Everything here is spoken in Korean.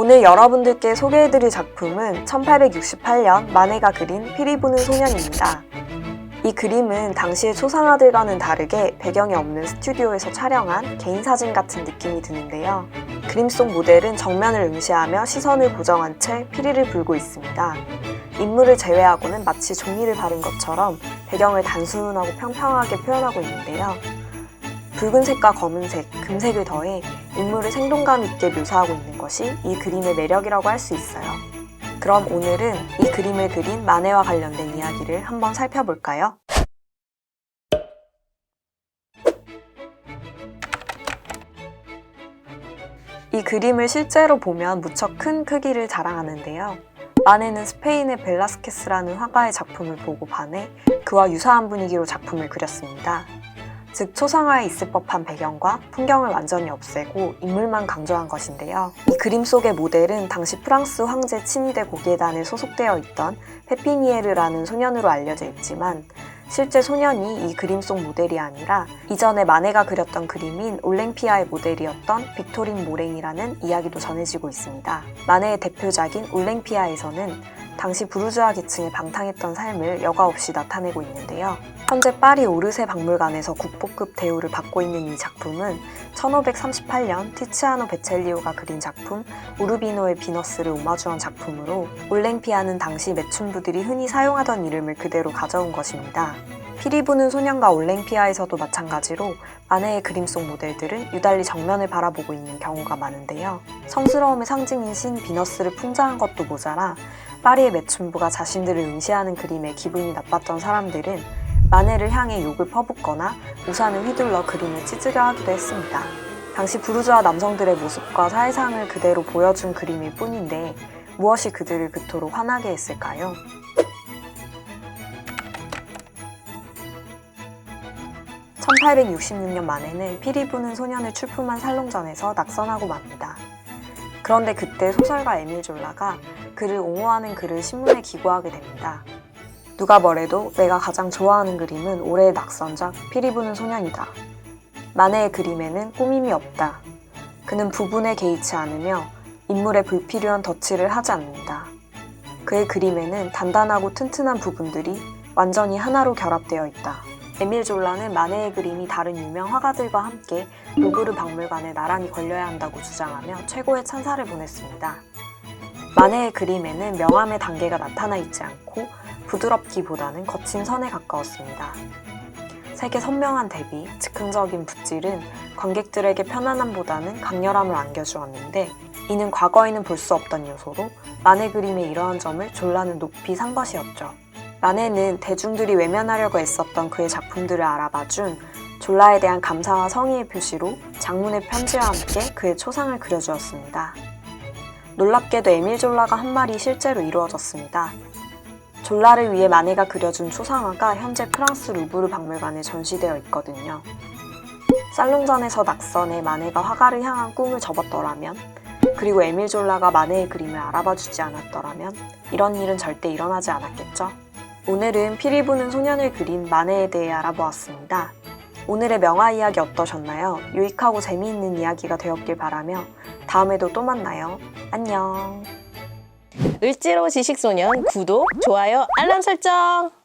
오늘 여러분들께 소개해드릴 작품은 1868년 마네가 그린 피리 부는 소년입니다. 이 그림은 당시의 초상화들과는 다르게 배경이 없는 스튜디오에서 촬영한 개인 사진 같은 느낌이 드는데요. 그림 속 모델은 정면을 응시하며 시선을 고정한 채 피리를 불고 있습니다. 인물을 제외하고는 마치 종이를 바른 것처럼 배경을 단순하고 평평하게 표현하고 있는데요. 붉은색과 검은색, 금색을 더해 인물을 생동감 있게 묘사하고 있는 것이 이 그림의 매력이라고 할 수 있어요. 그럼 오늘은 이 그림을 그린 마네와 관련된 이야기를 한번 살펴볼까요? 이 그림을 실제로 보면 무척 큰 크기를 자랑하는데요. 마네는 스페인의 벨라스케스라는 화가의 작품을 보고 반해 그와 유사한 분위기로 작품을 그렸습니다. 즉 초상화에 있을 법한 배경과 풍경을 완전히 없애고 인물만 강조한 것인데요. 이 그림 속의 모델은 당시 프랑스 황제 친위대 고계단에 소속되어 있던 페피니에르라는 소년으로 알려져 있지만 실제 소년이 이 그림 속 모델이 아니라 이전에 마네가 그렸던 그림인 올랭피아의 모델이었던 빅토린 모랭이라는 이야기도 전해지고 있습니다. 마네의 대표작인 올랭피아에서는 당시 부르주아 계층의 방탕했던 삶을 여과 없이 나타내고 있는데요. 현재 파리 오르세 박물관에서 국보급 대우를 받고 있는 이 작품은 1538년 티치아노 베첼리오가 그린 작품 우르비노의 비너스를 오마주한 작품으로 올랭피아는 당시 매춘부들이 흔히 사용하던 이름을 그대로 가져온 것입니다. 피리 부는 소년과 올랭피아에서도 마찬가지로 마네의 그림 속 모델들은 유달리 정면을 바라보고 있는 경우가 많은데요. 성스러움의 상징인 신 비너스를 풍자한 것도 모자라 파리의 매춘부가 자신들을 응시하는 그림에 기분이 나빴던 사람들은 마네를 향해 욕을 퍼붓거나 우산을 휘둘러 그림을 찢으려 하기도 했습니다. 당시 부르주아 남성들의 모습과 사회상을 그대로 보여준 그림일 뿐인데 무엇이 그들을 그토록 화나게 했을까요? (1866년) 만에는 피리 부는 소년을 출품한 살롱전에서 낙선하고 맙니다. 그런데 그때 소설가 에밀 졸라가 그를 옹호하는 글을 신문에 기고하게 됩니다. 누가 뭐래도 내가 가장 좋아하는 그림은 올해의 낙선작 피리 부는 소년이다. 마네의 그림에는 꾸밈이 없다. 그는 부분에 개의치 않으며 인물에 불필요한 덧칠을 하지 않는다. 그의 그림에는 단단하고 튼튼한 부분들이 완전히 하나로 결합되어 있다. 에밀 졸라는 마네의 그림이 다른 유명 화가들과 함께 루브르 박물관에 나란히 걸려야 한다고 주장하며 최고의 찬사를 보냈습니다. 마네의 그림에는 명암의 단계가 나타나 있지 않고 부드럽기보다는 거친 선에 가까웠습니다. 색의 선명한 대비, 즉흥적인 붓질은 관객들에게 편안함보다는 강렬함을 안겨주었는데 이는 과거에는 볼 수 없던 요소로 마네 그림의 이러한 점을 졸라는 높이 산 것이었죠. 마네는 대중들이 외면하려고 애썼던 그의 작품들을 알아봐준 졸라에 대한 감사와 성의의 표시로 장문의 편지와 함께 그의 초상을 그려주었습니다. 놀랍게도 에밀 졸라가 한 말이 실제로 이루어졌습니다. 졸라를 위해 마네가 그려준 초상화가 현재 프랑스 루브르 박물관에 전시되어 있거든요. 살롱전에서 낙선해 마네가 화가를 향한 꿈을 접었더라면, 그리고 에밀 졸라가 마네의 그림을 알아봐 주지 않았더라면, 이런 일은 절대 일어나지 않았겠죠? 오늘은 피리 부는 소년을 그린 마네에 대해 알아보았습니다. 오늘의 명화 이야기 어떠셨나요? 유익하고 재미있는 이야기가 되었길 바라며 다음에도 또 만나요. 안녕. 을지로 지식소년 구독, 좋아요, 알람 설정.